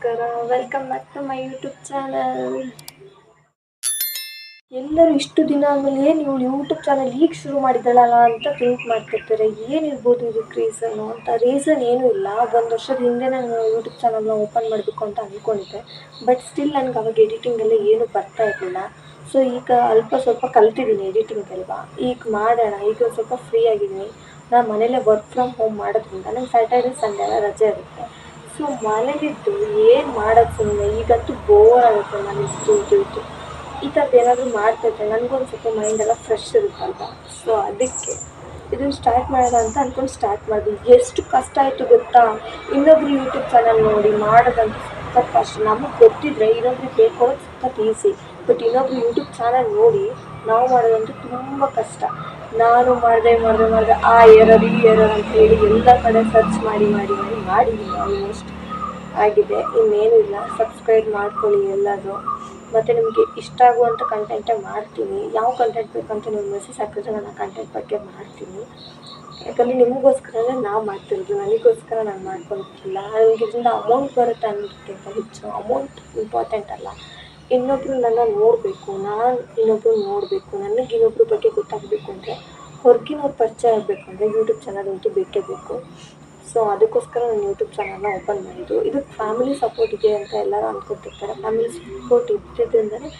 ನಮಸ್ಕಾರ. Welcome back to my YouTube channel ಎಲ್ಲರೂ ಇಷ್ಟು ದಿನ ಆದಮೇಲೆ ಏನು ಇವಳು ಯೂಟ್ಯೂಬ್ ಚಾನಲ್ ಈಗ ಶುರು ಮಾಡಿದ್ದಾಳಲ್ಲ ಅಂತ ಥಿಂಕ್ ಮಾಡ್ತಿರ್ತಾರೆ. ಏನಿರ್ಬೋದು ಇದಕ್ಕೆ ರೀಸನ್ನು ಅಂತ? ರೀಸನ್ ಏನೂ ಇಲ್ಲ. ಒಂದು ವರ್ಷದ ಹಿಂದೆ ನಾನು ಯೂಟ್ಯೂಬ್ ಚಾನಲ್ನ ಓಪನ್ ಮಾಡಬೇಕು ಅಂತ ಅಂದ್ಕೊಂಡಿದ್ದೆ ಬಟ್ ಸ್ಟಿಲ್ ನನಗೆ ಅವಾಗ ಎಡಿಟಿಂಗ್ ಏನೂ ಬರ್ತಾ ಇರಲಿಲ್ಲ. ಸೊ ಈಗ ಅಲ್ಪ ಸ್ವಲ್ಪ ಕಲ್ತಿದ್ದೀನಿ ಎಡಿಟಿಂಗ್ ಅಲ್ವಾ? ಈಗ ಮಾಡೋಣ. ಈಗ ಸ್ವಲ್ಪ ಫ್ರೀ ಆಗಿದ್ದೀನಿ. ನಾನು ಮನೇಲೇ ವರ್ಕ್ ಫ್ರಮ್ ಹೋಮ್ ಮಾಡೋದ್ರಿಂದ ನಂಗೆ ಸ್ಯಾಟರ್ಡೆ ಸಂಡೆ ಎಲ್ಲ ರಜೆ ಇರುತ್ತೆ. ಸೊ ಮನೇಲಿದ್ದು ಏನು ಮಾಡೋದು ಸುಮ್ಮನೆ ಈಗಂತೂ ಬೋರ್ ಆಗುತ್ತೆ ನನಗೆ ಇದು ಇದು ಈ ಥರದ್ದು ಏನಾದರೂ ಮಾಡ್ತಾಯಿದ್ರೆ ನನಗೊಂದು ಸ್ವಲ್ಪ ಮೈಂಡ್ ಎಲ್ಲ ಫ್ರೆಶ್ ಇರುತ್ತಲ್ವ? ಸೊ ಅದಕ್ಕೆ ಇದನ್ನು ಸ್ಟಾರ್ಟ್ ಮಾಡೋಣ ಅಂತ ಅಂದ್ಕೊಂಡು ಸ್ಟಾರ್ಟ್ ಮಾಡಿದ್ವಿ ಎಷ್ಟು ಕಷ್ಟ ಆಯಿತು ಗೊತ್ತಾ? ಇನ್ನೊಬ್ರು ಯೂಟ್ಯೂಬ್ ಚಾನಲ್ ನೋಡಿ ಮಾಡೋದಂತೂ ಸುತ್ತ ಕಷ್ಟ. ನಮಗೆ ಗೊತ್ತಿದ್ರೆ ಇನ್ನೊಬ್ರಿಗೆ ಬೇಕೊಡೋದು ಸುತ್ತ ಈಸಿ ಬಟ್ ಇನ್ನೊಬ್ರು ಯೂಟ್ಯೂಬ್ ಚಾನಲ್ ನೋಡಿ ನಾವು ಮಾಡೋದಂತೂ ತುಂಬ ಕಷ್ಟ. ನಾನು ಮಾಡಿದೆ ಮಾಡಿದೆ ಮಾಡಿದೆ, ಆ ಎರರ್ ಈ ಎರರ್ ಅಂತ ಹೇಳಿ ಎಲ್ಲ ಕಡೆ ಸರ್ಚ್ ಮಾಡಿ ಮಾಡಿ ಮಾಡಿ ಮಾಡಿದ್ದೀನಿ ಆಲ್ಮೋಸ್ಟ್ ಆಗಿದೆ. ಇನ್ನೇನಿಲ್ಲ ಸಬ್ಸ್ಕ್ರೈಬ್ ಮಾಡ್ಕೊಳ್ಳಿ ಎಲ್ಲರೂ ಮತ್ತು ನಿಮಗೆ ಇಷ್ಟ ಆಗುವಂಥ ಕಂಟೆಂಟೇ ಮಾಡ್ತೀನಿ. ಯಾವ ಕಂಟೆಂಟ್ ಬೇಕಂತ ನೀವು ಮೆಸೇಜ್ ಹಾಕಿದ್ರೆ ನಾನು ಕಂಟೆಂಟ್ ಬಗ್ಗೆ ಮಾಡ್ತೀನಿ. ಯಾಕಂದರೆ ನಿಮಗೋಸ್ಕರನೇ ನಾವು ಮಾಡ್ತಿರೋದು. ನನಗೋಸ್ಕರ ನಾನು ಮಾಡ್ಕೊಳ್ತಿಲ್ಲ. ನನಗೆ ಇದರಿಂದ ಅಮೌಂಟ್ ಬರುತ್ತೆ ಅನ್ನೋದಕ್ಕಿಂತ ಹೆಚ್ಚು. ಅಮೌಂಟ್ ಇಂಪಾರ್ಟೆಂಟ್ ಅಲ್ಲ. ಇನ್ನೊಬ್ಬರು ನನ್ನ ನೋಡಬೇಕು. ನಾನು ಇನ್ನೊಬ್ಬರು ನೋಡಬೇಕು. ನನಗೆ ಇನ್ನೊಬ್ಬರ ಬಗ್ಗೆ ಗೊತ್ತಾಗಬೇಕು ಅಂದರೆ, ಹೊರಗಿನವ್ರು ಪರಿಚಯ ಆಗಬೇಕು ಅಂದರೆ ಯೂಟ್ಯೂಬ್ ಚಾನಲ್ ಅಂತೂ ಬೇಕೇ ಬೇಕು. ಸೊ ಅದಕ್ಕೋಸ್ಕರ ನಾನು ಯೂಟ್ಯೂಬ್ ಚಾನಲ್ನ ಓಪನ್ ಮಾಡಿದ್ದು. ಇದಕ್ಕೆ ಫ್ಯಾಮಿಲಿ ಸಪೋರ್ಟ್ ಇದೆ ಅಂತ ಎಲ್ಲರೂ ಅಂದ್ಕೊತಿರ್ತಾರೆ ಫ್ಯಾಮಿಲಿ ಸಪೋರ್ಟ್ ಇದ್ದಿದ್ದರಿಂದನೇ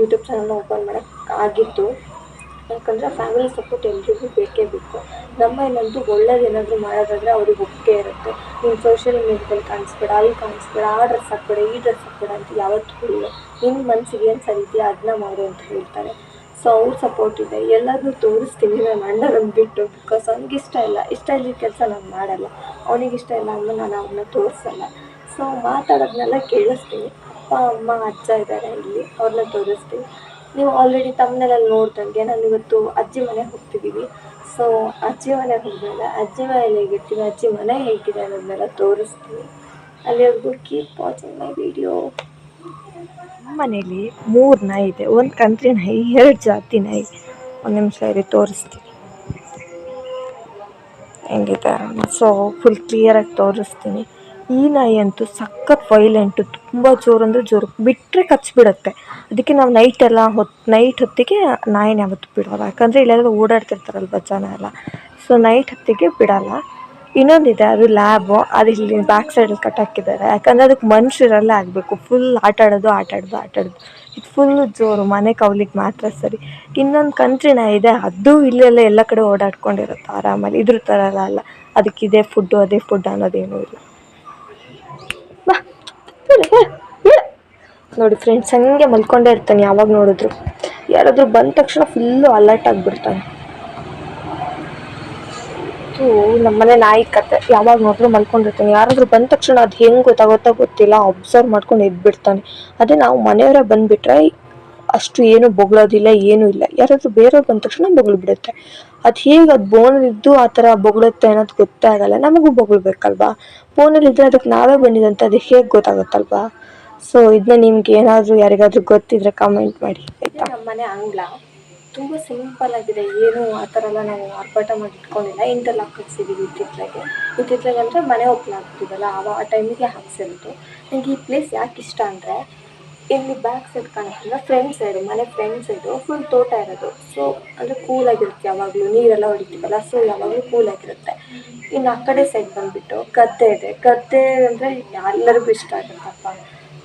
ಯೂಟ್ಯೂಬ್ ಚಾನಲ್ನ ಓಪನ್ ಮಾಡೋಕ್ಕೆ ಆಗಿತ್ತು. ಯಾಕಂದರೆ ಫ್ಯಾಮಿಲಿ ಸಪೋರ್ಟ್ ಎಲ್ರಿಗೂ ಬೇಕೇ ಬೇಕು. ನಮ್ಮ ಏನಂತೂ ಒಳ್ಳೇದು ಏನಾದರೂ ಮಾಡೋದಾದರೆ ಅವ್ರಿಗೆ ಒಪ್ಪಿಗೆ ಇರುತ್ತೆ. ನೀನು ಸೋಷಿಯಲ್ ಮೀಡಿಯಾದಲ್ಲಿ ಕಾಣಿಸ್ಬೇಡ, ಅಲ್ಲಿ ಕಾಣಿಸ್ಬೇಡ, ಆ ಡ್ರೆಸ್ ಹಾಕ್ಬೇಡ, ಈ ಡ್ರೆಸ್ ಹಾಕ್ಬೇಡ ಅಂತ ಯಾವತ್ತೂ ಇಲ್ಲ ನಿನ್ನ ಮನಸ್ಸಿಗೆ ಏನು ಸರಿದೆಯಾ ಅದನ್ನ ಮಾಡು ಅಂತ ಹೇಳ್ತಾರೆ. ಸೊ ಅವ್ರ ಸಪೋರ್ಟ್ ಇದೆ. ಎಲ್ಲರನ್ನೂ ತೋರಿಸ್ತೀನಿ ನಾನು ಅಣ್ಣನ ಬಿಟ್ಟು ಬಿಕಾಸ್ ಅವ್ನಿಗೆ ಇಷ್ಟ ಇಲ್ಲ. ಇಷ್ಟ ಇಲ್ಲದ ಕೆಲಸ ನಾನು ಮಾಡಲ್ಲ. ಅವನಿಗೆ ಇಷ್ಟ ಇಲ್ಲ ಅಂದ್ರೆ ನಾನು ಅವನ್ನ ತೋರಿಸಲ್ಲ. ಸೊ ಮಾತಾಡೋದನ್ನೆಲ್ಲ ಕೇಳಿಸ್ತೀನಿ. ಅಪ್ಪ, ಅಮ್ಮ, ಅಜ್ಜ ಇದ್ದಾರೆ ಇಲ್ಲಿ. ಅವ್ರನ್ನ ತೋರಿಸ್ತೀನಿ. ನೀವು ಆಲ್ರೆಡಿ ತಮ್ಮನೆಲ್ಲ ನೋಡ್ದಂಗೆ ನಾನು ಇವತ್ತು ಅಜ್ಜಿ ಮನೆಗೆ ಹೋಗ್ತಿದ್ದೀವಿ ಸೊ ಅಜ್ಜಿ ಮನೆಗೆ ಹೋದ್ಮೇಲೆ ಅಜ್ಜಿ ಮನೇಲಿ ಹೇಗಿರ್ತೀವಿ, ಅಜ್ಜಿ ಮನೆ ಹೇಗಿದೆ ಅನ್ನೋದನ್ನೆಲ್ಲ ತೋರಿಸ್ತೀನಿ. ಅಲ್ಲಿವರೆಗೂ ಕೀಪ್ ವಾಚಿಂಗ್ ಮೈ ವಿಡಿಯೋ ಮನೇಲಿ ಮೂರು ನಾಯಿ ಇದೆ. ಒಂದು ಕಂತ್ರಿ ನಾಯಿ, ಎರಡು ಜಾತಿ ನಾಯಿ. ಒಂದು ನಿಮಿಷ ಇರಿ, ತೋರಿಸ್ತೀನಿ. ಹೆಂಗಿದೆ? ಸೊ ಫುಲ್ ಕ್ಲಿಯರಾಗಿ ತೋರಿಸ್ತೀನಿ. ಈ ನಾಯಿ ಅಂತೂ ಸಖತ್ ವೈಲೆಂಟು ತುಂಬ ಜೋರು ಅಂದರೆ ಜೋರು. ಬಿಟ್ಟರೆ ಕಚ್ಚಿಬಿಡುತ್ತೆ ಅದಕ್ಕೆ ನಾವು ನೈಟ್ ಎಲ್ಲ ಹೊತ್ತು ನೈಟ್ ಹೊತ್ತಿಗೆ ನಾಯಿನ ಯಾವತ್ತೂ ಬಿಡೋಲ್ಲ. ಯಾಕಂದರೆ ಇಲ್ಲೆಲ್ಲ ಓಡಾಡ್ತಿರ್ತಾರಲ್ವ ಜನ ಎಲ್ಲ. ಸೊ ನೈಟ್ ಹೊತ್ತಿಗೆ ಬಿಡಲ್ಲ. ಇನ್ನೊಂದಿದೆ, ಅದು ಲ್ಯಾಬು ಅದು ಇಲ್ಲಿ ಬ್ಯಾಕ್ ಸೈಡಲ್ಲಿ ಕಟ್ ಹಾಕಿದ್ದಾರೆ. ಯಾಕಂದರೆ ಅದಕ್ಕೆ ಮನುಷ್ಯರಲ್ಲೇ ಆಗಬೇಕು. ಫುಲ್ ಆಟ ಆಡೋದು ಆಟ ಆಡೋದು ಆಟ ಆಡೋದು. ಇದು ಫುಲ್ ಜೋರು, ಮನೆ ಕೌಲಿಕ್ ಮಾತ್ರ ಸರಿ. ಇನ್ನೊಂದು ಕಂಟ್ರಿನ ಇದೆ, ಅದು ಇಲ್ಲೆಲ್ಲ ಎಲ್ಲ ಕಡೆ ಓಡಾಡ್ಕೊಂಡಿರುತ್ತೆ ಆರಾಮಲ್ಲಿ. ಇದ್ರ ಥರ ಎಲ್ಲ ಅಲ್ಲ ಇದೇ ಫುಡ್ಡು ಅದೇ ಫುಡ್ ಅನ್ನೋದೇನೂ ಇಲ್ಲ. ನೋಡಿ ಫ್ರೆಂಡ್ಸ್ ಹಂಗೆ ಮಲ್ಕೊಂಡೇ ಇರ್ತಾನೆ ಯಾವಾಗ ನೋಡಿದ್ರು. ಯಾರಾದರೂ ಬಂದ ತಕ್ಷಣ ಫುಲ್ಲು ಅಲರ್ಟ್ ಆಗಿಬಿಡ್ತಾನೆ. ಇದು ನಮ್ಮನೆ ನಾಯಿ ಕತೆ. ಯಾವಾಗ ನೋಡಿದ್ರು ಮಲ್ಕೊಂಡಿರ್ತಾನೆ. ಯಾರಾದರೂ ಬಂದ ತಕ್ಷಣ ಅದು ಹೆಂಗೆ ಗೊತ್ತಾಗುತ್ತೋ ಗೊತ್ತಿಲ್ಲ. ಅಬ್ಸರ್ವ್ ಮಾಡ್ಕೊಂಡು ಎದ್ಬಿಡ್ತಾನೆ. ಅದೇ ನಾವು ಮನೆಯವರೇ ಬಂದುಬಿಟ್ರೆ ಅಷ್ಟು ಏನು ಬೊಗಳೋದಿಲ್ಲ, ಏನೂ ಇಲ್ಲ. ಯಾರಾದರೂ ಬೇರೆಯವ್ರು ಬಂದ ತಕ್ಷಣ ಬೊಗಳು ಬಿಡುತ್ತೆ. ಅದು ಹೇಗೆ ಅದು ಬೋನಲ್ಲಿದ್ದು ಆ ಥರ ಬೊಗಳುತ್ತೆ ಅನ್ನೋದು ಗೊತ್ತೇ ಆಗಲ್ಲ. ನಮಗೂ ಬೊಗಳ್ಬೇಕಲ್ವಾ ಬೋನಲ್ಲಿದ್ದರೆ ಅದಕ್ಕೆ ನಾವೇ ಬಂದಿದಂತ, ಅದು ಹೇಗೆ ಗೊತ್ತಾಗುತ್ತಲ್ವಾ? ಸೊ ಇದನ್ನ ನಿಮ್ಗೆ ಏನಾದರೂ ಯಾರಿಗಾದರೂ ಗೊತ್ತಿದ್ರೆ ಕಮೆಂಟ್ ಮಾಡಿ, ಆಯಿತಾ? ಮನೆ ಅಂಗ್ಲ ತುಂಬ ಸಿಂಪಲ್ ಆಗಿದೆ. ಏನು ಆ ಥರ ಎಲ್ಲ ನಾವು ಆರ್ಭಟ ಮಾಡಿ ಇಟ್ಕೊಂಡಿಲ್ಲ. ಇಂಟರ್ಲಾಕ್ ಹಾಕ್ಸಿದ್ದೀವಿ ಇತ್ತಿತ್ತಲಾಗೆ ಇತ್ತಿತ್ತಲಾಗೆ ಅಂದರೆ ಮನೆ ಓಪನ್ ಆಗ್ತಿದ್ದಲ್ಲ ಆ ಟೈಮಿಗೆ ಹಾಕ್ಸಿರೋದು. ನನಗೆ ಈ ಪ್ಲೇಸ್ ಯಾಕೆ ಇಷ್ಟ ಅಂದರೆ, ಇಲ್ಲಿ ಬ್ಯಾಕ್ ಸೈಡ್ ಕಾಣಿಸ್ತಿಲ್ಲ ಫ್ರಂಟ್ ಸೈಡು ಮನೆ ಫ್ರಂಟ್ ಸೈಡು ಫುಲ್ ತೋಟ ಇರೋದು. ಸೊ ಅಂದರೆ ಕೂಲಾಗಿರುತ್ತೆ ಯಾವಾಗಲೂ. ನೀರೆಲ್ಲ ಹೊಡಿತೀವಲ್ಲ ಸೊ ಯಾವಾಗಲೂ ಕೂಲಾಗಿರುತ್ತೆ ಇನ್ನು ಆ ಕಡೆ ಸೈಡ್ ಬಂದುಬಿಟ್ಟು ಗದ್ದೆ ಇದೆ. ಗದ್ದೆ ಅಂದರೆ ಎಲ್ಲರಿಗೂ ಇಷ್ಟ ಆಗುತ್ತಪ್ಪ.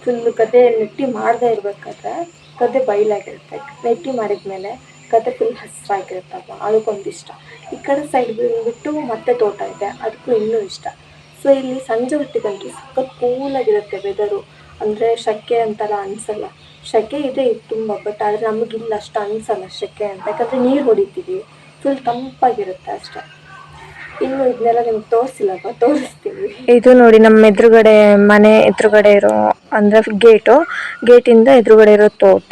ಫುಲ್ ಗದ್ದೆ ನೆಟ್ಟಿ ಮಾಡದೇ ಇರಬೇಕಾದ್ರೆ ಗದ್ದೆ ಬಯಲಾಗಿರುತ್ತೆ ನೆಟ್ಟಿ ಮಾಡಿದ್ಮೇಲೆ ಗದ್ದೆ ಫುಲ್ ಹಸಿರಾಗಿರುತ್ತಲ್ವ ಅದಕ್ಕೊಂದು ಇಷ್ಟ ಈ ಕಡೆ ಸೈಡ್ ಬಂದುಬಿಟ್ಟು ಮತ್ತೆ ತೋಟ ಇದೆ. ಅದಕ್ಕೂ ಇನ್ನೂ ಇಷ್ಟ. ಸೊ ಇಲ್ಲಿ ಸಂಜೆ ಹೊತ್ತಿಗಂತೂ ಸಖತ್ ಕೂಲಾಗಿರುತ್ತೆ ವೆದರು ಅಂದರೆ ಸೆಕೆ ಅಂತೆಲ್ಲ ಅನಿಸಲ್ಲ. ಸೆಕೆ ಇದೆ ಇದು ತುಂಬ ಬಟ್ ಆದರೆ ನಮಗಿಲ್ಲ ಅಷ್ಟು ಅನಿಸಲ್ಲ ಸೆಕೆ ಅಂತ. ಯಾಕಂದರೆ ನೀರು ಹೊಡಿತೀವಿ. ಫುಲ್ ತಂಪಾಗಿರುತ್ತೆ ಅಷ್ಟೇ. ಇನ್ನು ಇದನ್ನೆಲ್ಲ ನಿಮ್ಗೆ ತೋರಿಸಿಲ್ಲಪ್ಪ ತೋರಿಸ್ತೀವಿ ಇದು ನೋಡಿ, ನಮ್ಮ ಎದುರುಗಡೆ ಮನೆ ಎದುರುಗಡೆ ಇರೋ, ಅಂದರೆ ಗೇಟು ಗೇಟಿಂದ ಎದುರುಗಡೆ ಇರೋ ತೋಟ.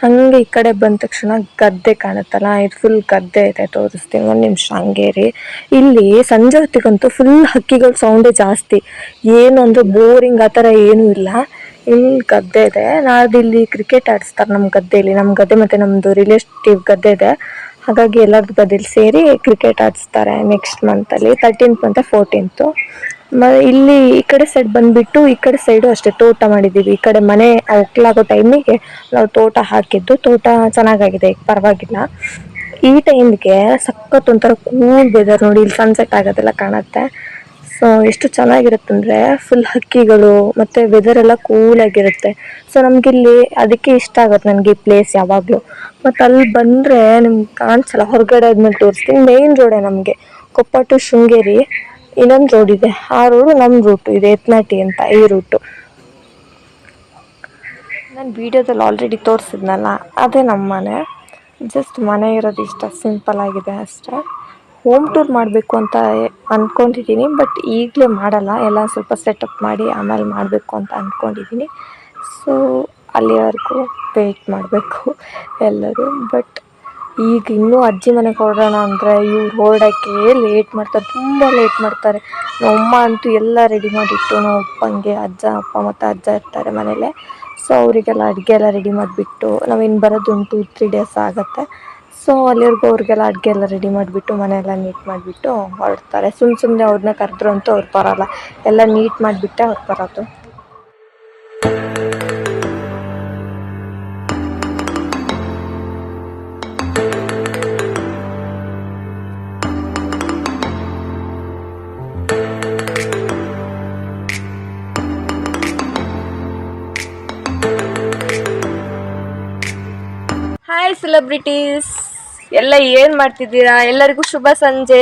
ಹಾಗೆ ಈ ಕಡೆ ಬಂದ ತಕ್ಷಣ ಗದ್ದೆ ಕಾಣುತ್ತಲ್ಲ, ಇದು ಫುಲ್ ಗದ್ದೆ ಇದೆ, ತೋರಿಸ್ತೀನಿ ಒಂದು ನಿಮಿಷ, ಹಂಗೆ ಇಲ್ಲಿ ಸಂಜೆ ಹೊತ್ತಿಗಂತೂ ಫುಲ್ ಹಕ್ಕಿಗಳ ಸೌಂಡೇ ಜಾಸ್ತಿ. ಏನು ಅಂದರೆ ಬೋರಿಂಗ್ ಆ ಥರ ಏನೂ ಇಲ್ಲ. ಇಲ್ಲಿ ಗದ್ದೆ ಇದೆ. ನಾಡ್ದು ಇಲ್ಲಿ ಕ್ರಿಕೆಟ್ ಆಡಿಸ್ತಾರೆ ನಮ್ಮ ಗದ್ದೆಯಲ್ಲಿ ನಮ್ಮ ಗದ್ದೆ ಮತ್ತು ನಮ್ಮದು ರಿಲೇಟಿವ್ ಗದ್ದೆ ಇದೆ. ಹಾಗಾಗಿ ಎಲ್ಲರದ್ದು ಗದ್ದೆಲಿ ಸೇರಿ ಕ್ರಿಕೆಟ್ ಆಡಿಸ್ತಾರೆ ನೆಕ್ಸ್ಟ್ ಮಂತಲ್ಲಿ ತರ್ಟೀನ್ತ್ ಮತ್ತು ಫೋರ್ಟೀನ್ತು ಇಲ್ಲಿ ಈ ಕಡೆ ಸೈಡ್ ಬಂದ್ಬಿಟ್ಟು ಈ ಕಡೆ ಸೈಡು ಅಷ್ಟೇ ತೋಟ ಮಾಡಿದ್ದೀವಿ. ಈ ಕಡೆ ಮನೆ ಒಕ್ಲಾಗೋ ಟೈಮಿಗೆ ನಾವು ತೋಟ ಹಾಕಿದ್ದು. ತೋಟ ಚೆನ್ನಾಗಾಗಿದೆ, ಪರವಾಗಿಲ್ಲ. ಈ ಟೈಮ್ಗೆ ಸಖತ್ ಒಂಥರ ಕೂಲ್ ವೆದರ್ ನೋಡಿ ಇಲ್ಲಿ ಸನ್ಸೆಟ್ ಆಗೋದೆಲ್ಲ ಕಾಣುತ್ತೆ. ಸೊ ಎಷ್ಟು ಚೆನ್ನಾಗಿರುತ್ತಂದ್ರೆ ಫುಲ್ ಹಕ್ಕಿಗಳು ಮತ್ತೆ ವೆದರ್ ಎಲ್ಲ ಕೂಲ್ ಆಗಿರುತ್ತೆ. ಸೊ ನಮಗಿಲ್ಲಿ ಅದಕ್ಕೆ ಇಷ್ಟ ಆಗುತ್ತೆ ನನಗೆ ಈ ಪ್ಲೇಸ್ ಯಾವಾಗಲೂ. ಮತ್ತು ಅಲ್ಲಿ ಬಂದರೆ ನಿಮ್ಗೆ ಕಾಣಿಸಲ್ಲ ಹೊರಗಡೆ ಆದ್ಮೇಲೆ ತೋರಿಸ್ತೀನಿ. ಮೇನ್ ರೋಡೇ ನಮಗೆ. ಕೊಪ್ಪ ಟು ಶೃಂಗೇರಿ. ಇನ್ನೊಂದು ರೋಡ್ ಇದೆ. ಆ ರೋಡು ನಮ್ಮ ರೂಟು ಇದೆ ಎತ್ನಾಟಿ ಅಂತ, ಈ ರೂಟು ನಾನು ವಿಡಿಯೋದಲ್ಲಿ ಆಲ್ರೆಡಿ ತೋರಿಸಿದ್ನಲ್ಲ, ಅದೇ ನಮ್ಮ ಮನೆ. ಜಸ್ಟ್ ಮನೆ ಇರೋದು ಇಷ್ಟ ಸಿಂಪಲ್ ಆಗಿದೆ ಅಷ್ಟೇ. ಹೋಮ್ ಟೂರ್ ಮಾಡಬೇಕು ಅಂತ ಅಂದ್ಕೊಂಡಿದ್ದೀನಿ ಬಟ್ ಈಗಲೇ ಮಾಡಲ್ಲ. ಎಲ್ಲ ಸ್ವಲ್ಪ ಸೆಟಪ್ ಮಾಡಿ, ಆಮೇಲೆ ಮಾಡಬೇಕು ಅಂತ ಅಂದ್ಕೊಂಡಿದ್ದೀನಿ ಸೊ ಅಲ್ಲಿವರೆಗೂ ವೆಯ್ಟ್ ಮಾಡಬೇಕು ಎಲ್ಲರೂ. ಬಟ್ ಈಗ ಇನ್ನೂ ಅಜ್ಜಿ ಮನೆಗೆ ಹೊರಡೋಣ ಅಂದರೆ ಇವ್ರು ಹೊರಡೋಕ್ಕೆ ಲೇಟ್ ಮಾಡ್ತಾರೆ, ತುಂಬ ಲೇಟ್ ಮಾಡ್ತಾರೆ. ನಮ್ಮ ಅಮ್ಮ ಅಂತೂ ಎಲ್ಲ ರೆಡಿ ಮಾಡಿಟ್ಟು ನಮ್ಮ ಅಪ್ಪಂಗೆ ಅಜ್ಜ, ಅಪ್ಪ ಮತ್ತು ಅಜ್ಜ ಇರ್ತಾರೆ ಮನೇಲೆ. ಸೊ ಅವರಿಗೆಲ್ಲ ಅಡುಗೆ ಎಲ್ಲ ರೆಡಿ ಮಾಡಿಬಿಟ್ಟು ನಾವೇನು ಬರೋದು ಒಂದು ಟೂ ತ್ರೀ ಡೇಸ್ ಆಗುತ್ತೆ. ಸೊ ಅಲ್ಲಿವರೆಗೂ ಅವ್ರಿಗೆಲ್ಲ ಅಡುಗೆ ಎಲ್ಲ ರೆಡಿ ಮಾಡಿಬಿಟ್ಟು ಮನೆಯೆಲ್ಲ ನೀಟ್ ಮಾಡಿಬಿಟ್ಟು ಹೊರಡ್ತಾರೆ. ಸುಮ್ಮ ಸುಮ್ಮನೆ ಅವ್ರನ್ನ ಕರೆದ್ರು ಅಂತೂ ಅವ್ರು ಬರೋಲ್ಲ. ಎಲ್ಲ ನೀಟ್ ಮಾಡಿಬಿಟ್ಟೆ ಅವ್ರು ಬರೋದು. ಹಾಯ್ ಸೆಲೆಬ್ರಿಟೀಸ್ ಎಲ್ಲ ಏನು ಮಾಡ್ತಿದ್ದೀರಾ? ಎಲ್ಲರಿಗೂ ಶುಭ ಸಂಜೆ.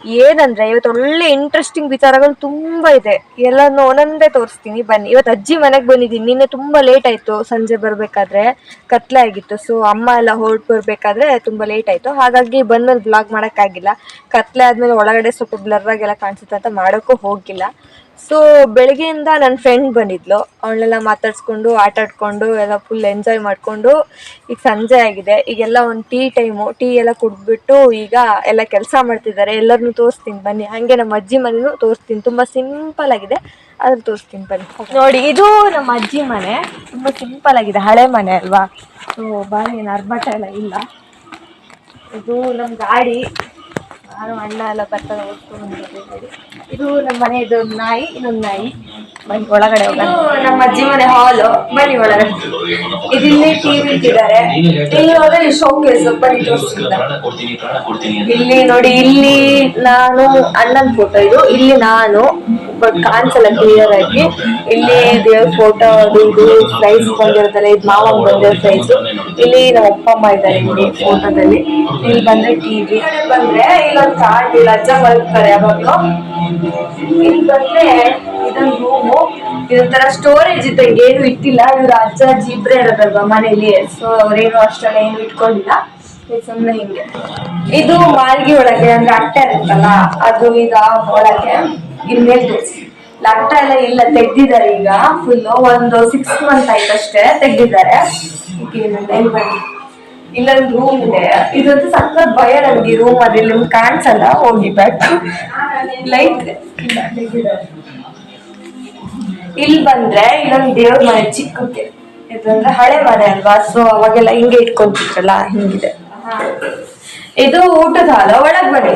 ಏನಂದ್ರೆ, ಇವತ್ತು ಒಳ್ಳೆ ಇಂಟ್ರೆಸ್ಟಿಂಗ್ ವಿಚಾರಗಳು ತುಂಬ ಇದೆ. ಎಲ್ಲನೂ ಒಂದೊಂದೇ ತೋರಿಸ್ತೀನಿ. ಬನ್ನಿ. ಇವತ್ತು ಅಜ್ಜಿ ಮನೆಗೆ ಬಂದಿದ್ದೀನಿ. ನಿನ್ನೆ ತುಂಬ ಲೇಟ್ ಆಯ್ತು ಸಂಜೆ ಬರಬೇಕಾದ್ರೆ. ಕತ್ಲೆ ಆಗಿತ್ತು. ಸೊ ಅಮ್ಮ ಎಲ್ಲ ಹೊರಟು ಬರಬೇಕಾದ್ರೆ ತುಂಬ ಲೇಟ್ ಆಯ್ತು. ಹಾಗಾಗಿ ಬಂದ್ಮೇಲೆ ಬ್ಲಾಗ್ ಮಾಡೋಕ್ಕಾಗಿಲ್ಲ. ಕತ್ಲೆ ಆದಮೇಲೆ ಒಳಗಡೆ ಸ್ವಲ್ಪ ಬ್ಲರ್ ಆಗಿ ಎಲ್ಲ ಕಾಣಿಸುತ್ತೆ ಅಂತ ಮಾಡೋಕ್ಕೂ ಹೋಗಿಲ್ಲ. ಸೊ ಬೆಳಗ್ಗೆಯಿಂದ ನನ್ನ ಫ್ರೆಂಡ್ ಬಂದಿದ್ಲು. ಅವಳನ್ನೆಲ್ಲ ಮಾತಾಡಿಸ್ಕೊಂಡು, ಆಟ ಆಡ್ಕೊಂಡು, ಎಲ್ಲ ಫುಲ್ ಎಂಜಾಯ್ ಮಾಡಿಕೊಂಡು, ಈಗ ಸಂಜೆ ಆಗಿದೆ. ಈಗೆಲ್ಲ ಒಂದು ಟೀ ಟೈಮು ಟೀ ಎಲ್ಲ ಕುಡಿದ್ಬಿಟ್ಟು ಈಗ ಎಲ್ಲ ಕೆಲಸ ಮಾಡ್ತಿದ್ದಾರೆ ಎಲ್ಲರನ್ನೂ ತೋರಿಸ್ತೀನಿ ಬನ್ನಿ. ಹಾಗೆ ನಮ್ಮ ಅಜ್ಜಿ ಮನೆಯೂ ತೋರಿಸ್ತೀನಿ. ತುಂಬ ಸಿಂಪಲ್ ಆಗಿದೆ. ಅದ್ರಲ್ಲಿ ತೋರಿಸ್ತೀನಿ ಬನ್ನಿ. ನೋಡಿ, ಇದು ನಮ್ಮ ಅಜ್ಜಿ ಮನೆ. ತುಂಬ ಸಿಂಪಲ್ ಆಗಿದೆ. ಹಳೆ ಮನೆ ಅಲ್ವಾ? ಸೊ ಭಾಳ ಏನು ಅರ್ಭಟ ಎಲ್ಲ ಇಲ್ಲ. ಇದು ನಮ್ಮ ಗಾಡಿ. ನಾನು ಅಣ್ಣ ಎಲ್ಲ ಬರ್ತಾರೆ ಓದ್ಕೊಂಡು ಇದು ನಮ್ಮ ಮನೆಯದು ನಾಯಿ ಇನ್ನೊಂದು ನಾಯಿ. ಬನ್ನಿ ಒಳಗಡೆ ಹೋಗೋಣ. ನಮ್ಮ ಅಜ್ಜಿ ಮನೆ ಹಾಲು ಬನ್ನಿ ಒಳಗಡೆ. ಇದಿಲ್ಲಿ ಟಿವಿ ಇಟ್ಟಿದ್ದಾರೆ. ಇಲ್ಲಿ ಹೋದ್ರೆ ಶೋಕೇಸ್ ಬನ್ನಿ ಇಲ್ಲಿ ನೋಡಿ ಇಲ್ಲಿ ನಾನು ಅಣ್ಣನ ಫೋಟೋ ಇದು. ಇಲ್ಲಿ ನಾನು ಬಟ್ ಕಾಣಿಸಲ್ಲ ಕ್ಲಿಯರ್ ಆಗಿ. ಇಲ್ಲಿ ದೇವ್ರ ಫೋಟೋ ಅದು ಇದು ಪ್ರೈಸ್ ಬಂದಿರುತ್ತಲ್ಲ ಇದು ಮಾವ ಬಂದಿರೋ ಪ್ರೈಸ್ ಇಲ್ಲಿ ನಮ್ಮ ಅಪ್ಪ ಅಮ್ಮ ಇದ್ದಾರೆ ಇಲ್ಲಿ ಫೋಟೋದಲ್ಲಿ ಇಲ್ಲಿ ಬಂದ್ರೆ ಟಿವಿ ಬಂದ್ರೆ ಇಲ್ಲೊಂದು ಕಾರ್ಡ್ ಇಲ್ಲ ಅಜ್ಜ ಮಲ್ತಾರೆ ಅವಾಗ ಇಲ್ಲಿ ಬಂದ್ರೆ ಇದೊಂದು ರೂಮು ಇದೊಂಥರ ಸ್ಟೋರೇಜ್ ಇದ್ದಂಗೆ ಏನು ಇಟ್ಟಿಲ್ಲ. ಇವ್ರ ಅಜ್ಜ, ಅಜ್ಜಿ ಇಬ್ರೇ ಇರೋದಲ್ವಾ ಮನೇಲಿ. ಸೊ ಅವ್ರೇನು ಅಷ್ಟೆಲ್ಲ ಏನು ಇಟ್ಕೊಂಡಿಲ್ಲ. ಸುಮ್ಮನೆ ಹಿಂಗೆ. ಇದು ಮಾಲ್ಗಿ ಒಳಗೆ, ಅಂದ್ರೆ ಅಟ್ಟೆ ಇರುತ್ತಲ್ಲ, ಅದು ಈಗ ಒಳಗೆ. ಇಲ್ಲಿ ಮೇಲೆ ತೋರಿಸಿ ಅಟ್ಟ ಎಲ್ಲ ಇಲ್ಲ ತೆಗ್ದಿದ್ದಾರೆ ಈಗ. ಫುಲ್ ಒಂದು ಸಿಕ್ಸ್ ಮಂತ್ ಆಯ್ತು ಅಷ್ಟೇ ತೆಗ್ದಿದ್ದಾರೆ ಇಲ್ಲೊಂದು ರೂಮ್ ಇದೆ. ಇದಂತೂ ಸಖತ್ ಭಯ ನನ್ಗೆ ರೂಮ್ ಅದ್ರಲ್ಲಿ ನಿಮ್ಗೆ ಕಾಣಿಸಲ್ಲ? ಹೋಗಿ ಬ್ಯಾಕ್ ಲೈಟ್ ಇಲ್ಲಿ ಬಂದ್ರೆ ಇಲ್ಲೊಂದು ದೇವ್ರ ಮನೆ ಚಿಕ್ಕಕ್ಕೆ. ಇದಂದ್ರೆ ಹಳೆ ಮನೆ ಅಲ್ವಾ? ಸೊ ಅವಾಗೆಲ್ಲ ಹಿಂಗೆ ಇಟ್ಕೊಂತಿದ್ರಲ್ಲ ಹಿಂಗಿದೆ. ಇದು ಊಟದ ಹಾಲ. ಒಳಗ್ ಬನ್ನಿ.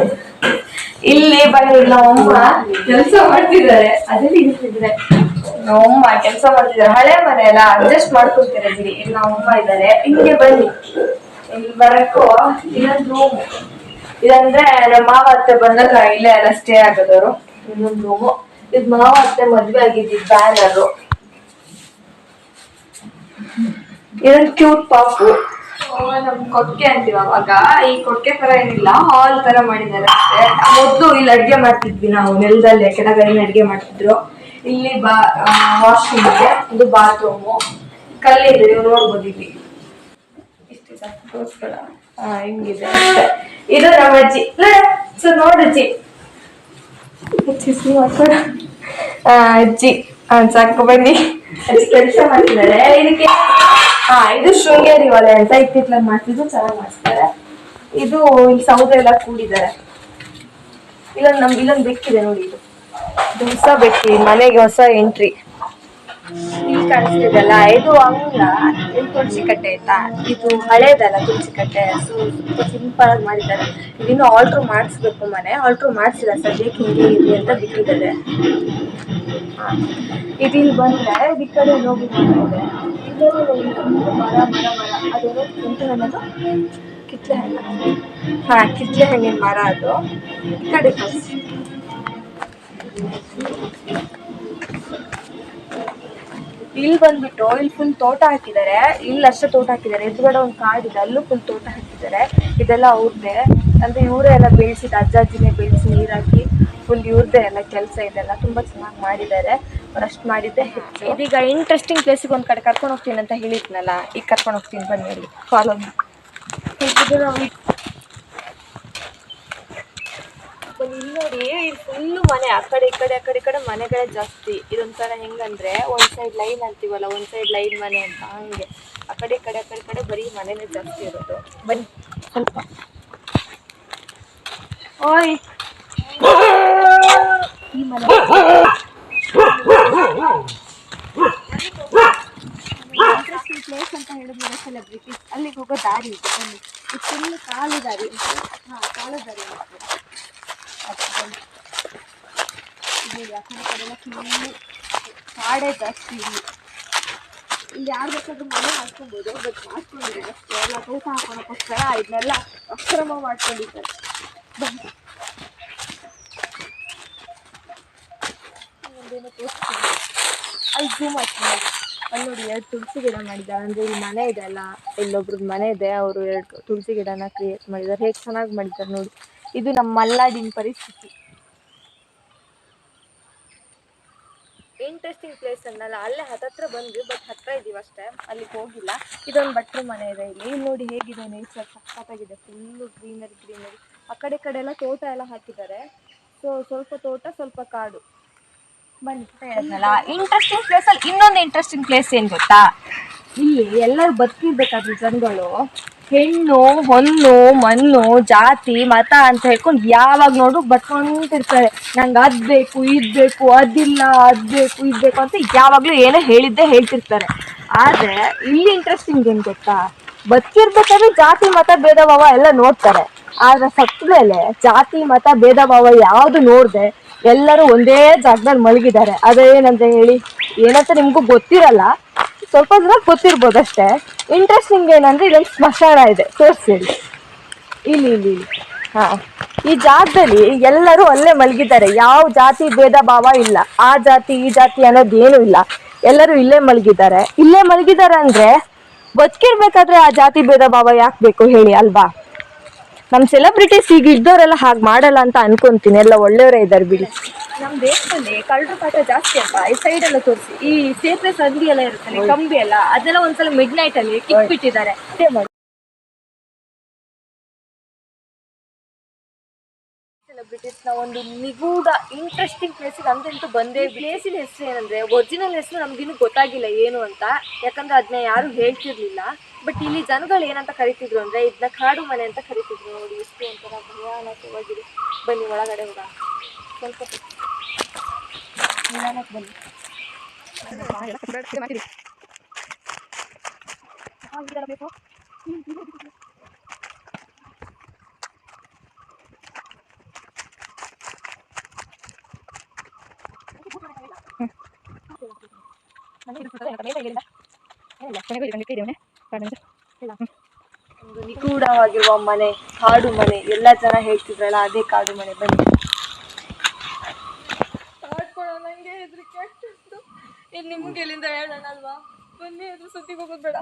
ಇಲ್ಲಿ ಬನ್ನಿ ನಮ್ಮಮ್ಮ ಕೆಲಸ ಮಾಡ್ತಿದ್ದಾರೆ. ಅದೇ ಇರ್ತಿದ್ರೆ ನಮ್ಮಮ್ಮ ಕೆಲಸ ಮಾಡ್ತಿದ್ದಾರೆ. ಹಳೆ ಮನೆ ಎಲ್ಲ ಅಡ್ಜಸ್ಟ್ ಮಾಡ್ಕೊಳ್ತಾರೆ ಇಲ್ಲಿ ಇಲ್ಲಿ ನಮ್ಮಮ್ಮ ಇದ್ದಾರೆ. ಹಿಂಗೆ ಬನ್ನಿ. ಇಲ್ಲಿ ಬರಕ್ಕೂ ಇನ್ನೊಂದು ರೂಮ್ ಇದಂದ್ರೆ ನಮ್ಮ ಮಾವ ಅತ್ತೆ ಬಂದಾಗ ಇಲ್ಲೇ ಎಲ್ಲ ಸ್ಟೇ ಆಗೋದವರು. ಇನ್ನೊಂದು ರೂಮ್ ಇದು ಮಾವ ಅತ್ತೆ ಮದ್ವೆ ಆಗಿದ್ದು ಬ್ಯಾನರು ಇದೊಂದು ಕ್ಯೂಟ್ ಪಾಪು. ನಮ್ ಕೊಟ್ಟೆ ಅಂತೀವಿ ಅವಾಗ. ಈ ಕೊಟ್ಟೆ ತರ ಏನಿಲ್ಲ, ಹಾಲ್ ತರ ಮಾಡಿದ್ದಾರೆ ಅಷ್ಟೇ. ಮೊದ್ಲು ಇಲ್ಲಿ ಅಡ್ಗೆ ಮಾಡ್ತಿದ್ವಿ ನಾವು, ನೆಲದಲ್ಲಿ ಕೆಳಗಡೆ ಅಡ್ಗೆ ಮಾಡ್ತಿದ್ರು. ಇಲ್ಲಿ ಬಾ ವಾಶ್ರೂಮ್ ಇದೆ ಇದು ಬಾತ್ರೂಮು ಕಲ್ಲಿದೆ ನೀವು ನೋಡ್ಬೋದು ಇಲ್ಲಿ. ಹಿಂಗಿದೆ. ಇದು ನಮ್ಮ ಅಜ್ಜಿ. ಸೊ ನೋಡಜ್ಜಿ ಅಜ್ಜಿ. ಸಾಕು ಬನ್ನಿ. ಕೆಲಸ ಮಾಡ್ತಿದ್ದಾರೆ. ಇದಕ್ಕೆ ಹಾ ಇದು ಶೃಂಗೇರಿ ಒಲೆ ಅಂತ ಇತ್ತಿತ್ಲಾಗ ಮಾಡ್ತಿದ್ದು ಚೆನ್ನಾಗಿ ಮಾಡ್ತಾರೆ ಇದು ಇಲ್ಲಿ ಸೌದೆ ಎಲ್ಲ ಕೂಡಿದ್ದಾರೆ. ಇಲ್ಲೊಂದು ನಮ್ಗೆ ಇಲ್ಲೊಂದು ಬೆಕ್ಕಿದೆ ನೋಡಿ ಇದು. ಹೊಸ ಬೆಕ್ಕಿ ಮನೆಗೆ ಹೊಸ ಎಂಟ್ರಿ ಕಾಣಿಸ್ತಿದೆಲ್ಲ ಇದು ಹಂಗ ಇದು ತುಳಸಿ ಕಟ್ಟೆ ಆಯ್ತಾ? ಇದು ಹಳೇದಲ್ಲ ತುಳಸಿ ಕಟ್ಟೆ ಸೊ ಸಿಂಪಲ್ ಆಗಿ ಮಾಡಿದ್ದಾರೆ. ಇದನ್ನು ಆಲ್ಟ್ರು ಮಾಡಿಸ್ಬೇಕು ಮನೆ. ಆಲ್ಟ್ರು ಮಾಡಿಸಿಲ್ಲ ಸದ್ಯಕ್ಕೆ ಹಿಂಗೆ ಇದೆ ಅಂತ ಬಿಟ್ಟಿದ್ದಾರೆ. ಇದು ಇಲ್ಲಿ ಬಂದ್ರೆ ಈ ಕಡೆ ಹೋಗಿ ಮರ ಮರ ಕಿತ್ಲೆ ಹಣ್ಣು ಹಾ ಕಿತ್ಲೆ ಹಣ್ಣಿನ ಮರ ಅದು. ಕಡೆ ತೋರ್ಸಿ. ಇಲ್ಲಿ ಬಂದ್ಬಿಟ್ಟು ಇಲ್ಲಿ ಫುಲ್ ತೋಟ ಹಾಕಿದ್ದಾರೆ. ಇಲ್ಲಿ ಅಷ್ಟೇ ತೋಟ ಹಾಕಿದ್ದಾರೆ. ಎದುರುಗಡೆ ಒಂದು ಕಾಡಿದೆ ಅಲ್ಲೂ ಫುಲ್ ತೋಟ ಹಾಕಿದ್ದಾರೆ. ಇದೆಲ್ಲ ಅವ್ರದ್ದೇ ಅಂದ್ರೆ ಇವರೇ ಎಲ್ಲ ಬೆಳೆಸಿದ ಅಜ್ಜ ಅಜ್ಜಿನೇ ಬೆಳೆಸಿ ನೀರಾಕಿ ಹಾಕಿ ಫುಲ್ ಇವ್ರದ್ದೇ ಎಲ್ಲ ಕೆಲಸ ಇದೆಲ್ಲ ತುಂಬಾ ಚೆನ್ನಾಗಿ ಮಾಡಿದ್ದಾರೆ. ಅವ್ರಷ್ಟು ಮಾಡಿದ್ದೆ ಹೆಚ್ಚು. ಇದೀಗ ಇಂಟ್ರೆಸ್ಟಿಂಗ್ ಪ್ಲೇಸಿಗೆ ಒಂದು ಕಡೆ ಕರ್ಕೊಂಡು ಹೋಗ್ತೀನಿ ಅಂತ ಹೇಳಿದ್ನಲ್ಲ ಈಗ ಕರ್ಕೊಂಡು ಹೋಗ್ತೀನಿ ಬನ್ನಿ ಅಲ್ಲಿ ಫಾಲೋ ಹೇಗಿದ್ರು ಬನ್ನಿ ಇಲ್ಲಿ ನೋಡಿ ಫುಲ್ಲು ಮನೆ, ಆ ಕಡೆ, ಈ ಕಡೆ, ಆ ಕಡೆ, ಈ ಕಡೆ ಮನೆಗಳೇ ಜಾಸ್ತಿ. ಇದೊಂಥರ ಹೆಂಗಂದ್ರೆ, ಒಂದು ಸೈಡ್ ಲೈನ್ ಅಂತೀವಲ್ಲ, ಒಂದು ಸೈಡ್ ಲೈನ್ ಮನೆ ಅಂತ, ಹಂಗೆ. ಆ ಕಡೆ, ಈ ಕಡೆ, ಆ ಕಡೆ ಕಡೆ ಬರೀ ಮನೆನೇ ಜಾಸ್ತಿ ಇರೋದು. ಬನ್ನಿ. ಸ್ವಲ್ಪ. ಓಯ್. ಈ ಮನೆ. ಪ್ಲೇಸ್ ಅಂತ ಹೇಳಿದ್ರೆ ಸೆಲೆಬ್ರಿಟೀಸ್ ಅಲ್ಲಿಗೆ ಹೋಗೋ ದಾರಿ ಇದೆ, ಬನ್ನಿ. ಇದು ಕಾಲು ದಾರಿ, ಹಾಂ, ಕಾಲು ದಾರಿ. ಇದು ಯಾಕಂದ್ರೆ ಕಡೆಲ್ಲ ಕಡೆ ಫುಲ್ಲು ಕಾಡೇ ಜಾಸ್ತಿ ಇಲ್ಲಿ ಇಲ್ಲಿ ಯಾರು ಬೇಕಾದ್ರೂ ಮನೆ ಮಾಡ್ಕೊಬೋದು ಬಟ್ ಮಾಡ್ಕೊಂಡಿದ್ದಾರೆ ಅಷ್ಟೇ. ಎಲ್ಲ ತೂಕ ಹಾಕೋಣಕ್ಕೋಸ್ಕರ ಇದನ್ನೆಲ್ಲ ಅಕ್ರಮ ಮಾಡ್ಕೊಂಡಿದ್ದಾರೆ. ಬನ್ನಿ. ಒಂದೇನೋ ಅಲ್ಲಿ ಜೂಮ್ ನೋಡಿ. ಅಲ್ಲಿ ನೋಡಿ ಎರಡು ತುಳಸಿ ಗಿಡ ಮಾಡಿದ್ದಾರೆ. ಅಂದರೆ ಇಲ್ಲಿ ಮನೆ ಇದೆ ಅಲ್ಲ, ಇಲ್ಲೊಬ್ರದ್ದು ಮನೆ ಇದೆ. ಅವರು ಎರಡು ತುಳಸಿ ಗಿಡನ ಕ್ರಿಯೇಟ್ ಮಾಡಿದ್ದಾರೆ. ಹೇಗೆ ಚೆನ್ನಾಗಿ ಮಾಡಿದ್ದಾರೆ ನೋಡಿ. ಇದು ನಮ್ಮ ಮಲ್ನಾಡಿನ ಪರಿಸ್ಥಿತಿ. ಇಂಟ್ರೆಸ್ಟಿಂಗ್ ಪ್ಲೇಸ್ ಅನ್ನಲ್ಲ ಅಲ್ಲೇ ಹತ್ತತ್ರ ಬಂದ್ವಿ ಬಟ್ ಹತ್ರ ಇದೀವಿ ಅಷ್ಟೇ ಅಲ್ಲಿಗೆ ಹೋಗಿಲ್ಲ. ಇದೊಂದು ಭಟ್ರ ಮನೆ ಇದೆ ಇಲ್ಲಿ. ಇಲ್ಲಿ ನೋಡಿ ಹೇಗಿದೆ ನೇಚರ್ ಸಖತ್ತಾಗಿದೆ ಫುಲ್ಲು ಗ್ರೀನರಿ ಗ್ರೀನರಿ ಆ ಕಡೆ ಕಡೆ ಎಲ್ಲ ತೋಟ ಎಲ್ಲ ಹಾಕಿದ್ದಾರೆ. ಸೊ ಸ್ವಲ್ಪ ತೋಟ ಸ್ವಲ್ಪ ಕಾಡು. ಬನ್ನಿ. ಇಂಟ್ರೆಸ್ಟಿಂಗ್ ಪ್ಲೇಸ್ ಅಲ್ಲಿ ಇನ್ನೊಂದು ಇಂಟ್ರೆಸ್ಟಿಂಗ್ ಪ್ಲೇಸ್ ಏನ್ ಗೊತ್ತಾ? ಇಲ್ಲಿ ಎಲ್ಲರೂ ಬದುಕಿರ್ಬೇಕಾದ್ರೆ ಜನಗಳು. ಹೆಣ್ಣು ಹೊನ್ನು ಮಣ್ಣು, ಜಾತಿ, ಮತ ಅಂತ ಹೇಳ್ಕೊಂಡು ಯಾವಾಗ ನೋಡು ಬಟ್ಕೊಂಡಿರ್ತಾರೆ ನಂಗೆ ಅದ್ ಬೇಕು ಅದಿಲ್ಲ, ಅದ್ ಬೇಕು, ಇದ್ ಬೇಕು ಅಂತ ಯಾವಾಗಲೂ ಏನೋ ಹೇಳಿದ್ದೆ ಹೇಳ್ತಿರ್ತಾರೆ. ಆದರೆ ಇಲ್ಲಿ ಇಂಟ್ರೆಸ್ಟಿಂಗ್ ಏನು ಗೊತ್ತಾ? ಬದುಕಿರ್ಬೇಕಾದ್ರೆ ಜಾತಿ, ಮತ, ಭೇದ, ಭಾವ ಎಲ್ಲ ನೋಡ್ತಾರೆ. ಆದ್ರೆ ಸತ್ತ ಮೇಲೆ ಜಾತಿ, ಮತ, ಭೇದ, ಭಾವ ಯಾವುದು ನೋಡ್ದೆ ಎಲ್ಲರೂ ಒಂದೇ ಜಾಗದಲ್ಲಿ ಮಲಗಿದ್ದಾರೆ. ಅದೇನಂತ ಹೇಳಿ? ಏನಂತ ನಿಮಗೂ ಗೊತ್ತಿರಲ್ಲ. ಸ್ವಲ್ಪ ಜನ ಗೊತ್ತಿರ್ಬೋದು ಅಷ್ಟೇ. ಇಂಟ್ರೆಸ್ಟಿಂಗ್ ಏನಂದ್ರೆ ಇಲ್ಲೊಂದು ಸ್ಮಶಾನ ಇದೆ. ತೋರಿಸ್ತೀನಿ ಇಲ್ಲಿ ಇಲ್ಲಿ ಹಾ. ಈ ಜಾಗದಲ್ಲಿ ಎಲ್ಲರೂ ಅಲ್ಲೇ ಮಲಗಿದ್ದಾರೆ. ಯಾವ ಜಾತಿ ಭೇದ ಭಾವ ಇಲ್ಲ. ಆ ಜಾತಿ, ಈ ಜಾತಿ ಅನ್ನೋದು ಇಲ್ಲ. ಎಲ್ಲರೂ ಇಲ್ಲೇ ಮಲಗಿದ್ದಾರೆ. ಇಲ್ಲೇ ಮಲಗಿದ್ದಾರೆ ಅಂದ್ರೆ ಬದುಕಿರ್ಬೇಕಾದ್ರೆ ಆ ಜಾತಿ ಭೇದ ಭಾವ ಯಾಕೆ ಬೇಕು ಹೇಳಿ ಅಲ್ವಾ? ನಮ್ಮ ಸೆಲೆಬ್ರಿಟೀಸ್ ಈಗ ಇದ್ದವರೆಲ್ಲ ಹಾಗೆ ಮಾಡಲ್ಲ ಅಂತ ಅನ್ಕೊಂತೀನಿ. ಎಲ್ಲ ಒಳ್ಳೆಯವರೇ ಇದ್ದಾರೆ ಬಿಡಿ. ನಮ್ಮ ದೇಶದಲ್ಲಿ ಕಳ್ಳರು ಕಾಟ ಜಾಸ್ತಿ ಅಂತ ಈ ಸೈಡ್ ಎಲ್ಲ ತೋರಿಸಿ. ಈ ಸೇತುವೆ ಸಂಧಿ ಎಲ್ಲ ಇರುತ್ತಲ್ಲ ಕಂಬಿ ಎಲ್ಲ ಅದೆಲ್ಲ ಒಂದ್ಸಲ ಮಿಡ್ ನೈಟ್ ಅಲ್ಲಿ ಕಿಕ್ಬಿಟ್ಟಿದ್ದಾರೆ ಅದೇ ಮಾಡಿ ನಾವು ಒಂದು ನಿಗೂಢ ಇಂಟ್ರೆಸ್ಟಿಂಗ್ ಪ್ಲೇಸಿಗೆ ಅಂತೂ ಬಂದೇ ಪ್ಲೇಸಿನ ಹೆಸರು ಏನಂದ್ರೆ ಒರಿಜಿನಲ್ ಹೆಸರು ನಮ್ಗಿನ್ನೂ ಗೊತ್ತಾಗಿಲ್ಲ ಏನು ಅಂತ. ಯಾಕಂದ್ರೆ ಅದನ್ನ ಯಾರು ಹೇಳ್ತಿರ್ಲಿಲ್ಲ. ಬಟ್ ಇಲ್ಲಿ ಜನಗಳು ಏನಂತ ಕರಿತಿದ್ರು ಅಂದ್ರೆ ಇದನ್ನ ಕಾಡು ಮನೆ ಅಂತ ಕರಿತಿದ್ರು. ನೋಡಿ ಎಷ್ಟು ಒಂಥರ ಭಯಾನಕವಾಗಿದೆ ಬನ್ನಿ ಒಳಗಡೆ ಹೋಗ ಸ್ವಲ್ಪ. ನಿಧಾನಕ್ಕೆ ಬನ್ನಿ. ಬೇಕು. ಒಂದು ನಿಗೂಢವಾಗಿರುವ ಮನೆ ಕಾಡು ಮನೆ ಎಲ್ಲ ಜನ ಹೇಳ್ತಿದ್ರಲ್ಲ ಅದೇ ಕಾಡು ಮನೆ ಬನ್ನಿ. ನಂಗೆ ಹೆದರಿಕೆ ಆಗ್ತಿತ್ತು ಇದು ನಿಮ್ಗೆ ಎಲ್ಲಿಂದ ಹೇಳೋಣ ಅಲ್ವಾ ಬನ್ನಿ ಅದ್ರ ಸುದ್ದಿಗೆ ಹೋಗೋದು ಬೇಡ.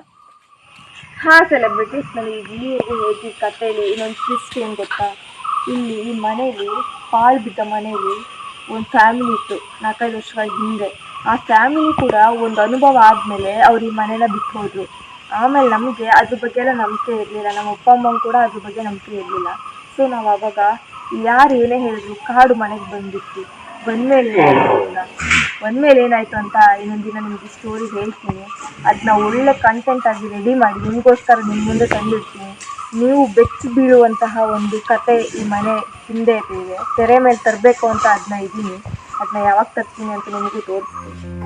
ಹಾ ಸೆಲೆಬ್ರಿಟೀಸ್ ನನಗೆ ಇಲ್ಲಿವರೆಗೂ ಹೋಗಿ ಕಥೆಯಲ್ಲಿ ಇನ್ನೊಂದು ಟ್ವಿಸ್ಟ್ ಏನು ಗೊತ್ತಾ? ಇಲ್ಲಿ ಈ ಮನೇಲಿ ಪಾಳು ಬಿದ್ದ ಮನೇಲಿ ಒಂದು ಫ್ಯಾಮಿಲಿ ಇತ್ತು ನಾಲ್ಕೈದು ವರ್ಷಗಳ ಹಿಂದೆ. ಆ ಫ್ಯಾಮಿಲಿ ಕೂಡ ಒಂದು ಅನುಭವ ಆದಮೇಲೆ ಅವ್ರು ಈ ಮನೆನ ಬಿಟ್ಟು ಹೋದ್ರು ಆಮೇಲೆ ನಮಗೆ ಅದ್ರ ಬಗ್ಗೆ ಎಲ್ಲ ನಂಬಿಕೆ ಇರಲಿಲ್ಲ. ನಮ್ಮ ಅಪ್ಪ ಅಮ್ಮಂಗೆ ಕೂಡ ಅದ್ರ ಬಗ್ಗೆ ನಂಬಿಕೆ ಇರಲಿಲ್ಲ. ಸೊ ನಾವು ಅವಾಗ ಯಾರು ಏನೇ ಹೇಳಿದ್ರು ಕಾಡು ಮನೆಗೆ ಬಂದಿತ್ತು ಬಂದ್ಮೇಲೆ ಬಂದ್ಮೇಲೆ ಏನಾಯ್ತು ಅಂತ ಇನ್ನೊಂದು ದಿನ ನಿಮಗೆ ಸ್ಟೋರಿ ಹೇಳ್ತೀನಿ. ಅದನ್ನ ಒಳ್ಳೆ ಕಂಟೆಂಟ್ ಆಗಿ ರೆಡಿ ಮಾಡಿ ನಿಮಗೋಸ್ಕರ ನಿಮ್ಮ ಮುಂದೆ ತಂದಿರ್ತೀನಿ. ನೀವು ಬೆಚ್ಚಿ ಬೀಳುವಂತಹ ಒಂದು ಕತೆ ಈ ಮನೆ ಹಿಂದೆ ಇದೆ. ತೆರೆ ಮೇಲೆ ತರಬೇಕು ಅಂತ ಅದನ್ನ ಇದ್ದೀನಿ. ಅದನ್ನ ಯಾವಾಗ ತರ್ತೀನಿ ಅಂತ ನಿಮಗೂ ತೋರಿಸ್ತೀನಿ